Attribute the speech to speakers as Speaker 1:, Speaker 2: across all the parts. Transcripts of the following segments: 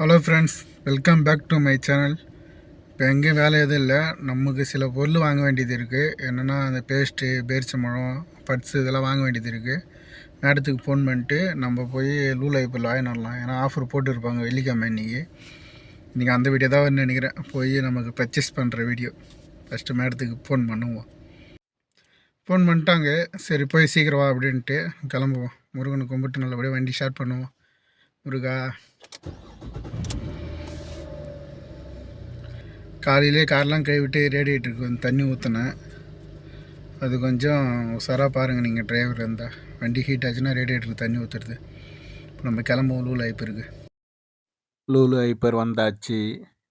Speaker 1: Hello friends welcome back to my channel இப்போ எங்கேயும் வேலை எதுவும் இல்லை. நமக்கு சில பொருள் வாங்க வேண்டியது இருக்குது என்னென்னா அந்த பேஸ்ட்டு பேரிச்சம்பழம் பட்ஸு இதெல்லாம் வாங்க வேண்டியது இருக்குது மேடத்துக்கு ஃபோன் பண்ணிட்டு நம்ம போய் லூ இப்போ வாங்கிட்டு வரலாம் ஏன்னா ஆஃபர் போட்டுருப்பாங்க வெள்ளிக்கிழமை இன்றைக்கி இன்றைக்கி அந்த வீடியோ தான் நினைக்கிறேன். போய் நமக்கு பர்ச்சேஸ் பண்ணுற வீடியோ ஃபஸ்ட்டு மேடத்துக்கு ஃபோன் பண்ணுவோம். ஃபோன் பண்ணிட்டாங்க. சரி போய் சீக்கிரம் வா அப்படின்ட்டு கிளம்புவோம். முருகனை கும்பிட்டு நல்லபடியாக வண்டி ஸ்டார்ட் பண்ணுவோம். முருகா. காலையிலே கார்லாம் கழுவிட்டு ரேடியேட்டருக்கு வந்து தண்ணி ஊற்றினேன் அது கொஞ்சம் உசாராக பாருங்கள் நீங்கள் டிரைவர் இருந்தால் வண்டி ஹீட் ஆச்சுன்னா ரேடியேட்டருக்கு தண்ணி ஊற்றுறது இப்போ நம்ம கிளம்புவோம் லூல் ஐப்பருக்கு இருக்குது லூலு ஐப்பர் வந்தாச்சு.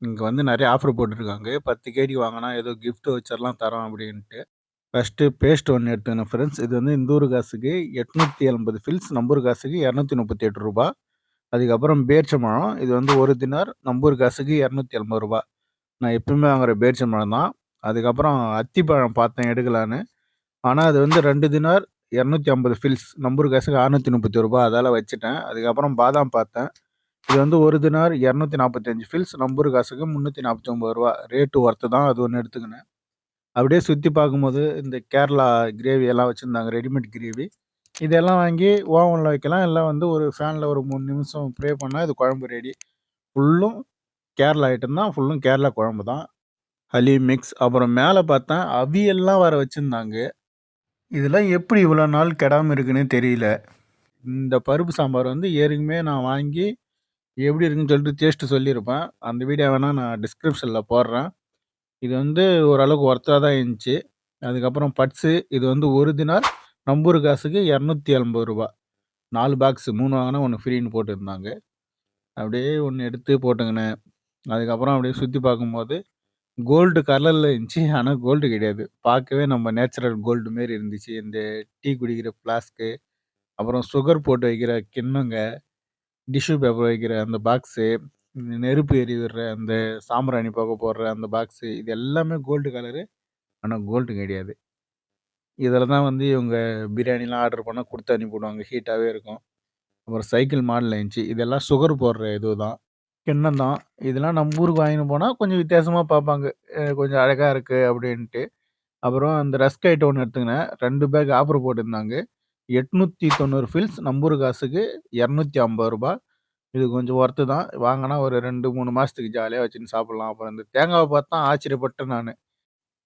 Speaker 1: இங்கே வந்து நிறைய ஆஃபர் போட்டிருக்காங்க. பத்து கேடி வாங்கினா ஏதோ கிஃப்ட் வச்சர்லாம் தரோம் அப்படின்ட்டு. ஃபஸ்ட்டு பேஸ்ட் ஒன்று எடுத்துக்கணும் ஃப்ரெண்ட்ஸ் இது வந்து இந்த ஊர் காசுக்கு எட்நூற்றி எண்பது ஃபில்ஸ் நம்பூர் காசுக்கு இரநூத்தி முப்பத்தி எட்டு ரூபா. அதுக்கப்புறம் பேர்ச்சம்பழம் இது வந்து ஒரு தினார் நம்பூர் காசுக்கு இரநூத்தி எண்பது ரூபா. நான் எப்பவுமே வாங்குற பேரிச்சம்பழம் தான். அதுக்கப்புறம் அத்திப்பழம் பார்த்தேன் எடுக்கலான்னு. ஆனால் அது வந்து ரெண்டு தினார் இரநூத்தி ஐம்பது ஃபில்ஸ் நம்பூர் காசுக்கு அறுநூற்றி முப்பத்தி ரூபா அதால் வச்சுட்டேன். அதுக்கப்புறம் பாதாம் பார்த்தேன். இது வந்து ஒரு தினார் இரநூத்தி நாற்பத்தஞ்சு ஃபில்ஸ் நம்பூர் காசுக்கு முந்நூற்றி நாற்பத்தி ஒம்பது ரூபா ரேட்டு ஒர்த்து தான் அது ஒன்று எடுத்துக்கினேன். அப்படியே சுற்றி பார்க்கும்போது இந்த கேரளா கிரேவி எல்லாம் வச்சுருந்தாங்க ரெடிமேட் கிரேவி இதெல்லாம் வாங்கி ஓவனில் வைக்கலாம். எல்லாம் வந்து ஒரு ஃபேனில் ஒரு மூணு நிமிஷம் ப்ரே பண்ணால் இது குழம்பு ரெடி ஃபுல்லும் கேரளா ஐட்டம் தான் ஃபுல்லும் கேரளா குழம்பு தான். ஹலி மிக்ஸ் அப்புறம் மேலே பார்த்தேன் அவியெல்லாம் வர வச்சுருந்தாங்க. இதெல்லாம் எப்படி இவ்வளோ நாள் கெடாமல் இருக்குன்னு தெரியல. இந்த பருப்பு சாம்பார் வந்து ஏற்கனவே நான் வாங்கி எப்படி இருக்குன்னு சொல்லிட்டு டேஸ்ட்டு சொல்லியிருப்பேன். அந்த வீடியோ வேணால் நான் டிஸ்கிரிப்ஷனில் போடுறேன். இது வந்து ஓரளவுக்கு ஒர்த்தாக தான் இருந்துச்சு. அதுக்கப்புறம் பட்ஸு இது வந்து ஒரு தினார் நம்பூர் காசுக்கு இரநூத்தி எண்பது ரூபா. நாலு பாக்ஸு மூணு வாங்கினா ஒன்று ஃப்ரீன்னு போட்டுருந்தாங்க. அப்படியே ஒன்று எடுத்து போட்டுங்கினேன் அதுக்கப்புறம் அப்படியே சுற்றி பார்க்கும்போது கோல்டு கலரில் இருந்துச்சு. ஆனால் கோல்டு கிடையாது. பார்க்கவே நம்ம நேச்சுரல் கோல்டு மாரி இருந்துச்சு. இந்த டீ குடிக்கிற ஃப்ளாஸ்க்கு அப்புறம் சுகர் போட்டு வைக்கிற கிண்ணங்க டிஷ்யூ பேப்பர் வைக்கிற அந்த பாக்ஸு நெருப்பு எரி விடுற அந்த சாம்பிராணி புகை போடுற அந்த பாக்ஸு இது எல்லாமே கோல்டு கலரு ஆனால் கோல்டு கிடையாது. இதில் தான் வந்து இவங்க பிரியாணிலாம் ஆர்டர் பண்ணால் கொடுத்து அனுப்பிவிடுவாங்க. ஹீட்டாகவே இருக்கும். அப்புறம் சைக்கிள் மாடல் இருந்துச்சு இதெல்லாம் சுகர் போடுற இது தான் கிண்ணம் தான். இதெல்லாம் நம்ம ஊருக்கு வாங்கின்னு போனால் கொஞ்சம் வித்தியாசமாக பார்ப்பாங்க. கொஞ்சம் அழகாக இருக்குது அப்படின்ட்டு. அப்புறம் அந்த ரஸ்க் ஐட்டம் ஒன்று எடுத்துக்கினேன். ரெண்டு பேக் ஆஃபர் போட்டிருந்தாங்க. எட்நூற்றி தொண்ணூறு ஃபில்ஸ் நம்பூர் காசுக்கு இரநூத்தி ஐம்பது ரூபா இது கொஞ்சம் ஒர்த்து தான். வாங்கினா ஒரு ரெண்டு மூணு மாதத்துக்கு ஜாலியாக வச்சுன்னு சாப்பிட்லாம். அப்புறம் இந்த தேங்காவை பார்த்தா ஆச்சரியப்பட்டேன் நான்.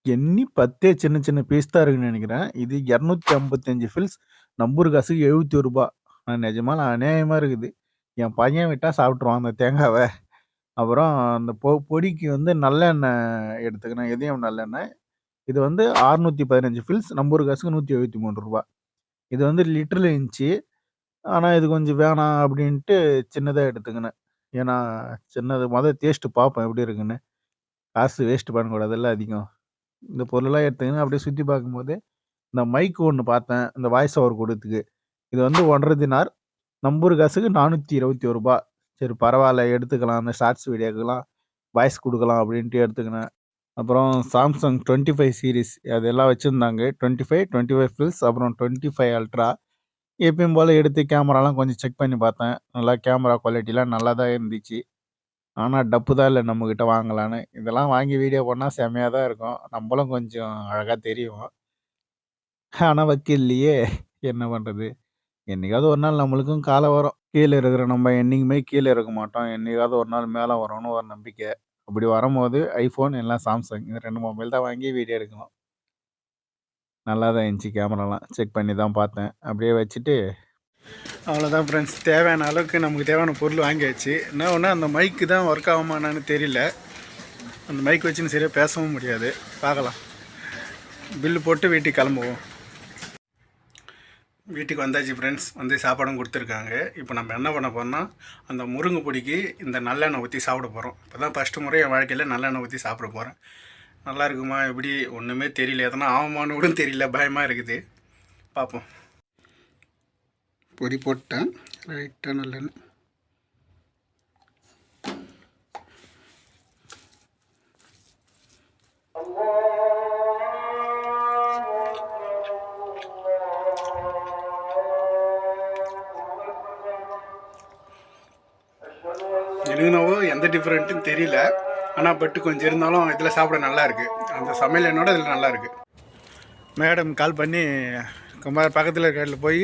Speaker 1: எண்ணி பத்தே சின்ன சின்ன பீஸ் தான் இருக்குன்னு நினைக்கிறேன். இது இரநூத்தி ஐம்பத்தஞ்சு ஃபில்ஸ் நம்பூர் காசுக்கு எழுபத்தி ஒரு ரூபா நான் நிஜமாக அநியாயமாக இருக்குது. என் பையன் விட்டால் சாப்பிட்ருவான் அந்த தேங்காவை. அப்புறம் அந்த பொ பொடிக்கு வந்து நல்லெண்ணெய் எடுத்துக்கினேன் இதயம் நல்லெண்ணெய் இது வந்து அறுநூற்றி பதினஞ்சு ஃபில்ஸ் நம்பூர் காசுக்கு நூற்றி எழுபத்தி மூணு ரூபா. இது வந்து லிட்டரில் இருந்துச்சு. ஆனால் இது கொஞ்சம் வேணாம் அப்படின்ட்டு சின்னதாக எடுத்துக்கினேன். ஏன்னா சின்னது மொதல் டேஸ்ட்டு பார்ப்பேன் எப்படி இருக்குன்னு. காசு வேஸ்ட் பண்ணக்கூடாதுல்ல அதிகம். இந்த பொருளெல்லாம் எடுத்துக்கின்னு. அப்படியே சுற்றி பார்க்கும்போது இந்த மைக் ஒன்று பார்த்தேன். இந்த வாய்ஸ் ஓவர் கொடுத்துக்கு. இது வந்து ஒன்றரை தினார். நம்பூர் காசுக்கு நானூற்றி இருபத்தி ஒரு ரூபா. சரி பரவாயில்ல எடுத்துக்கலாம் அந்த ஷார்ட்ஸ் வீடியோக்கெல்லாம் வாய்ஸ் கொடுக்கலாம் அப்படின்ட்டு எடுத்துக்கினேன். அப்புறம் சாம்சங் டுவெண்ட்டி ஃபைவ் சீரிஸ் அதெல்லாம் வச்சுருந்தாங்க. Twenty five twenty five fils அப்புறம் டுவெண்ட்டி ஃபைவ் அல்ட்ரா எப்பயும் போல் எடுத்து கேமராலாம் கொஞ்சம் செக் பண்ணி பார்த்தேன். நல்லா கேமரா குவாலிட்டிலாம் நல்லா தான் இருந்துச்சு. ஆனால் டப்பு தான் இல்லை நம்மக்கிட்ட வாங்கலான்னு. இதெல்லாம் வாங்கி வீடியோ பண்ணால் செம்மையாக தான் இருக்கும். நம்மளும் கொஞ்சம் அழகாக தெரியும். ஆனால் வக்கீல்லையே என்ன பண்ணுறது என்னைக்காவது ஒரு நாள் நம்மளுக்கும் காலம் வரும். கீழே இருக்கிற நம்ம என்னைக்குமே கீழே இருக்க மாட்டோம். என்னைக்காவது ஒரு நாள் மேலே வரும்னு ஒரு நம்பிக்கை. அப்படி வரும்போது ஐஃபோன் எல்லாம் சாம்சங் இது ரெண்டு மொபைல் தான் வாங்கி வீடியோ எடுக்கணும். நல்லா தான் இருந்துச்சு கேமராலாம் செக் பண்ணி தான் பார்த்தேன். அப்படியே வச்சுட்டு அவ்வளோதான் ஃப்ரெண்ட்ஸ் தேவையான அளவுக்கு நமக்கு தேவையான பொருள் வாங்கியாச்சு. என்ன ஒன்று அந்த மைக்கு தான் ஒர்க் ஆகுமான்னு தெரியல. அந்த மைக் வச்சுன்னு சரியாக பேசவும் முடியாது. பார்க்கலாம். பில்லு போட்டு வீட்டுக்கு கிளம்புவோம். வீட்டுக்கு வந்தாச்சு ஃப்ரெண்ட்ஸ் வந்து சாப்பாடும் கொடுத்துருக்காங்க. இப்போ நம்ம என்ன பண்ண போறோம்னா அந்த முருங்கை பொடிக்கு இந்த நல்லெண்ணெய் ஊற்றி சாப்பிட போகிறோம் இப்போ தான் ஃபஸ்ட்டு முறை என் வாழ்க்கையில் நல்லெண்ணெய் ஊற்றி சாப்பிட போகிறேன் நல்லா இருக்குமா? எப்படி? ஒன்றுமே தெரியல. எதனா ஆகுமான்னு கூட தெரியல. பயமாக இருக்குது. பார்ப்போம் பொடி போட்டேன் ரைட்டாக நல்லெண்ணெய். எனக்குனாவோ எந்த டிஃப்ரெண்ட்டும் தெரியல. ஆனால் பட்டு கொஞ்சம் இருந்தாலும் இதில் சாப்பிட நல்லா இருக்குது அந்த சமையல் என்னோட இதில் நல்லா இருக்குது மேடம் கால் பண்ணி குமார் பக்கத்தில் இருக்க கடையில் போய்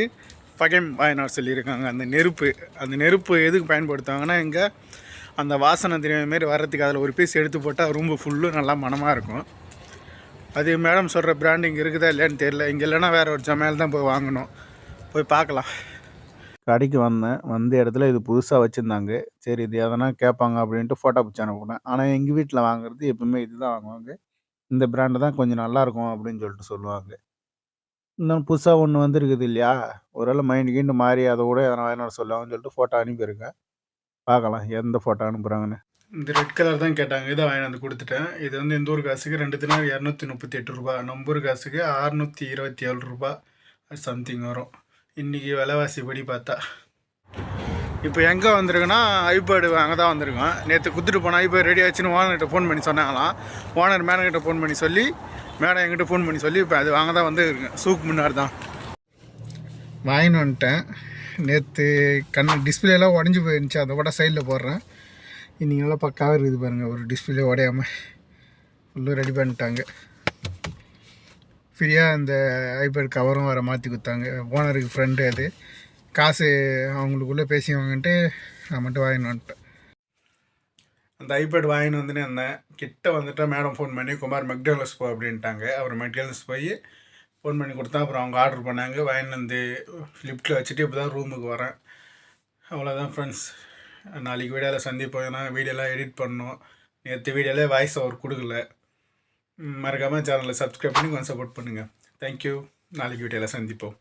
Speaker 1: பகைம் வாயினார் சொல்லியிருக்காங்க. அந்த நெருப்பு அந்த நெருப்பு எதுக்கு பயன்படுத்துவாங்கன்னா இங்கே அந்த வாசனை தெரியாத மாரி வர்றதுக்கு அதில் ஒரு பீஸ் எடுத்து போட்டால் ரூம்பு ஃபுல்லும் நல்லா மனமாக இருக்கும். அது மேடம் சொல்கிற பிராண்ட் இங்கே இருக்குதா இல்லையான்னு தெரியல. இங்கே இல்லைன்னா வேறு ஒரு சமையல் தான் போய் வாங்கணும். போய் பார்க்கலாம். கடைக்கு வந்தேன். வந்த இடத்துல இது புதுசாக வச்சுருந்தாங்க. சரி இது எதனா கேட்பாங்க அப்படின்ட்டு ஃபோட்டோ பிடிச்சி அனுப்புனேன். ஆனால் எங்கள் வீட்டில் வாங்குறது எப்பவுமே இதுதான் வாங்குவாங்க. இந்த பிராண்டு தான் கொஞ்சம் நல்லாயிருக்கும் அப்படின்னு சொல்லிட்டு சொல்லுவாங்க. இன்னும் புதுசாக ஒன்று வந்திருக்குது இல்லையா? ஒருவேளை மைண்டு கீண்டு மாறி அதை கூட எதனா வாங்கினார் சொல்லுவாங்கன்னு சொல்லிட்டு ஃபோட்டோ அனுப்பியிருக்கேன். பார்க்கலாம் எந்த ஃபோட்டோ அனுப்புகிறாங்கன்னு இந்த ரெட் கலர் தான் கேட்டாங்க. இதை வாங்கி வந்து கொடுத்துட்டேன். இது வந்து இந்த ஊர் காசுக்கு ரெண்டு தினம் இரநூத்தி முப்பத்தி எட்டு ரூபா நம்ம ஊர் காசுக்கு அறுநூற்றி இருபத்தி ஏழு ரூபா சம்திங் வரும். இன்றைக்கி விலைவாசி படி பார்த்தா. இப்போ எங்கே வந்திருக்குன்னா ஐபேடு வாங்க தான் வந்திருக்கோம் நேற்று கொடுத்துட்டு போனால் ஐபேட் ரெடி ஆச்சுன்னு ஓனர்கிட்ட ஃபோன் பண்ணி சொன்னாங்களாம். ஓனர் மேனர்கிட்ட ஃபோன் பண்ணி சொல்லி மேடம் என்கிட்ட ஃபோன் பண்ணி சொல்லி இப்போ அது வாங்க தான் வந்து சூக்கு முன்னாடி தான். வாங்கின்னு வந்துட்டேன். நேற்று கண் டிஸ்பிளேலாம் உடஞ்சி போயிருந்துச்சு. அதை கூட சைடில் போடுறேன். இன்றைக்கி நல்லா பக்காவாக இருக்குது பாருங்கள் ஒரு டிஸ்பிளே உடையாமல் ஃபுல்லும் ரெடி பண்ணிட்டாங்க. ஃப்ரீயாக அந்த ஐபேட் கவரும் வர மாற்றி கொடுத்தாங்க. ஓனருக்கு ஃப்ரெண்டு அது. காசு அவங்களுக்குள்ளே பேசி வாங்கிட்டு நான் மட்டும் வாங்கின்னு வந்துட்டேன். அந்த ஐபேட் வாங்கின்னு வந்துன்னு இருந்தேன். கிட்ட வந்துட்டு மேடம் ஃபோன் பண்ணி குமார் மெக்டானல்ஸ் போ அப்படின்ட்டாங்க. அவர் மெக்டானல்ஸ் போய் ஃபோன் பண்ணி கொடுத்தா அப்புறம் அவங்க ஆர்டர் பண்ணாங்க. வாங்கின்னு வந்து லிஃப்ட்டில் வச்சுட்டு இப்போ தான் ரூமுக்கு வரேன். அவ்வளோதான் ஃப்ரெண்ட்ஸ் நாளைக்கு வீடியோவில் சந்திப்போம். ஏன்னா வீடியோலாம் எடிட் பண்ணோம் நேற்று வீடியோவில் வாய்ஸ் அவர் கொடுக்கல. மறக்காமல் சேனலை சப்ஸ்கிரைப் பண்ணி கொஞ்சம் சப்போர்ட் பண்ணுங்கள் தேங்க்யூ நாளைக்கு வீடியோவில் சந்திப்போம்.